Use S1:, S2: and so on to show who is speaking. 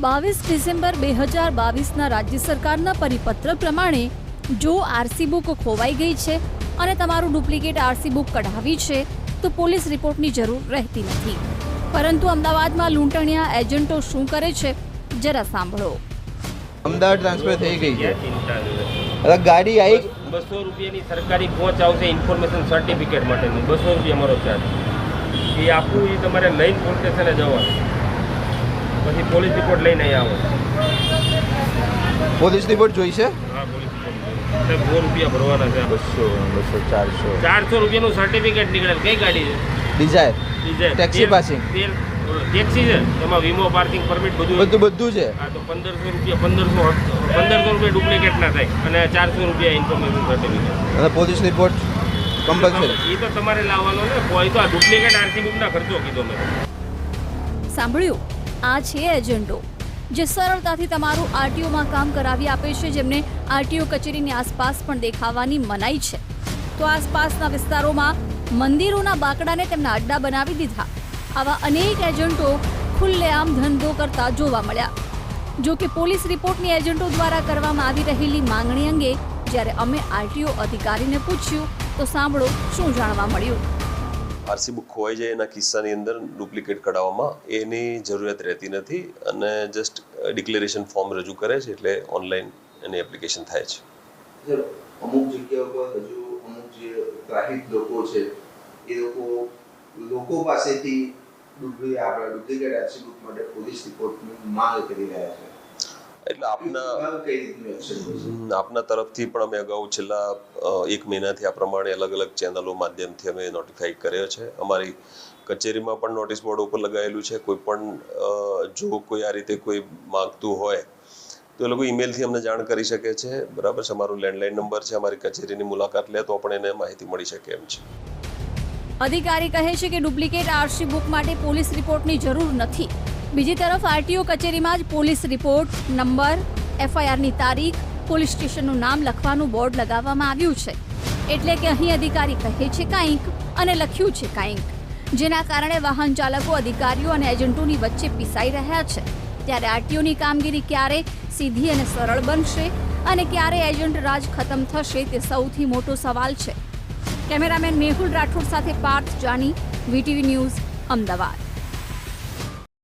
S1: બાવીસ ડિસેમ્બર બે હજાર બાવીસના રાજ્ય સરકારના પરિપત્ર પ્રમાણે જો આરસી બુક ખોવાઈ ગઈ છે અને તમારું ડુપ્લિકેટ આરસી બુક કઢાવી છે તો પોલીસ રિપોર્ટની જરૂર રહેતી નથી. પરંતુ અમદાવાદમાં લૂંટણીયા એજન્ટો શું કરે છે જરા સાંભળો.
S2: અમદાવાદ ટ્રાન્સફર થઈ ગઈ છે. ગાડી આવી
S3: બસો રૂપિયાની સરકારી પહોંચ આવશે ઇન્ફોર્મેશન સર્ટિફિકેટ માટેનું. બસો રૂપિયા મારો ચાર્જ એ આપવું એ તમારે લઈને પોલીસ સ્ટેશને જવાનું. પછી પોલીસ રિપોર્ટ લઈને અહીંયા આવો.
S2: પોલીસ રિપોર્ટ જોઈશે?
S3: હા પોલીસ રિપોર્ટ રૂપિયા ભરવાના છે
S2: બસો. બસો ચારસો.
S3: ચારસો રૂપિયાનું સર્ટિફિકેટ નીકળે. કઈ ગાડી છે?
S2: Dzire.
S3: Diesel.
S2: Taxi passing.
S3: Taxi છે? એમાં વીમો પાર્કિંગ પરમિટ બધું
S2: બધું બધું છે.
S3: હા તો પંદરસો રૂપિયા પંદરસો પંદરસો રૂપિયા ડુપ્લિકેટ ના થાય. અને ચારસો રૂપિયા ઇન્ફોર્મેશન સર્ટિફિકેટ
S2: અને પોલીસ રિપોર્ટ કમ્પલસરી
S3: એ તો તમારે લાવવાનો ને. કોઈ તો આ ડુપ્લિકેટ આરસી બુકના ખર્ચો કીધો મેં.
S1: સાંભળ્યું? આ છે એજન્ટો જે સરળતાથી તમારું આરટીઓમાં કામ કરાવી આપે છે, જેમને આરટીઓ કચેરીની આસપાસ પણ દેખાવાની મનાઈ છે. તો આસપાસના વિસ્તારોમાં મંદિરોના બાકડાને તેમના અડ્ડા બનાવી દીધા. આવા અનેક એજન્ટો ખુલ્લેઆમ ધંધો કરતા જોવા મળ્યા. જો કે પોલીસ રિપોર્ટની એજન્ટો દ્વારા કરવામાં આવી રહેલી માંગણી અંગે જ્યારે અમે આરટીઓ અધિકારીને પૂછ્યું, તો સાંભળો શું જાણવા મળ્યું.
S4: આરસી બુક ખોવાઈ જાય એના કિસ્સાની અંદર ડુપ્લિકેટ કઢાવવામાં એની જરૂરિયાત રહેતી નથી અને જસ્ટ ડિક્લેરેશન ફોર્મ રજૂ કરે છે એટલે ઓનલાઈન એની એપ્લિકેશન થાય છે.
S5: અમુક જગ્યાઓ પર હજુ અમુક જે ગ્રાહિત લોકો છે, એ લોકો લોકો પાસેથી ડુપ્લિકેટ આપણા ડુપ્લિકેટ આરસી બુક માટે પોલીસ રિપોર્ટની માંગ કરી રહ્યા છે.
S4: એટલે આપના આપના તરફથી પણ અમે અગાઉ છેલ્લા એક મહિનાથી આ પ્રમાણે અલગ અલગ ચેનલો માધ્યમથી અમે નોટિફાઈ કર્યો છે. અમારી કચેરીમાં પણ નોટિસ બોર્ડ ઉપર લગાવેલું છે. કોઈ પણ જો કોઈ આ રીતે કોઈ માગતું હોય તો એ લોકો ઈમેલથી અમને જાણ કરી શકે છે. બરાબર છે? અમારો લેન્ડલાઇન નંબર છે. અમારી કચેરીની મુલાકાત લે તો પણ એને માહિતી મળી શકે એમ છે.
S1: અધિકારી કહે છે કે ડુપ્લિકેટ આરસી બુક માટે પોલીસ રિપોર્ટની જરૂર નથી. બીજી તરફ આરટીઓ કચેરીમાં જ પોલીસ રિપોર્ટ નંબર, એફઆઈઆરની તારીખ, પોલીસ સ્ટેશનનું નામ લખવાનું બોર્ડ લગાવવામાં આવ્યું છે. એટલે કે અહીં અધિકારી કહે છે કાંઈક અને લખ્યું છે કાંઈક. જેના કારણે વાહન ચાલકો, અધિકારીઓ અને એજન્ટોની વચ્ચે પીસાઈ રહ્યા છે. ત્યારે આરટીઓની કામગીરી ક્યારે સીધી અને સરળ બનશે અને ક્યારે એજન્ટ રાજ ખતમ થશે તે સૌથી મોટો સવાલ છે. કેમેરામેન મેહુલ રાઠોડ સાથે પાર્થ જાની, વીટીવી ન્યૂઝ, અમદાવાદ.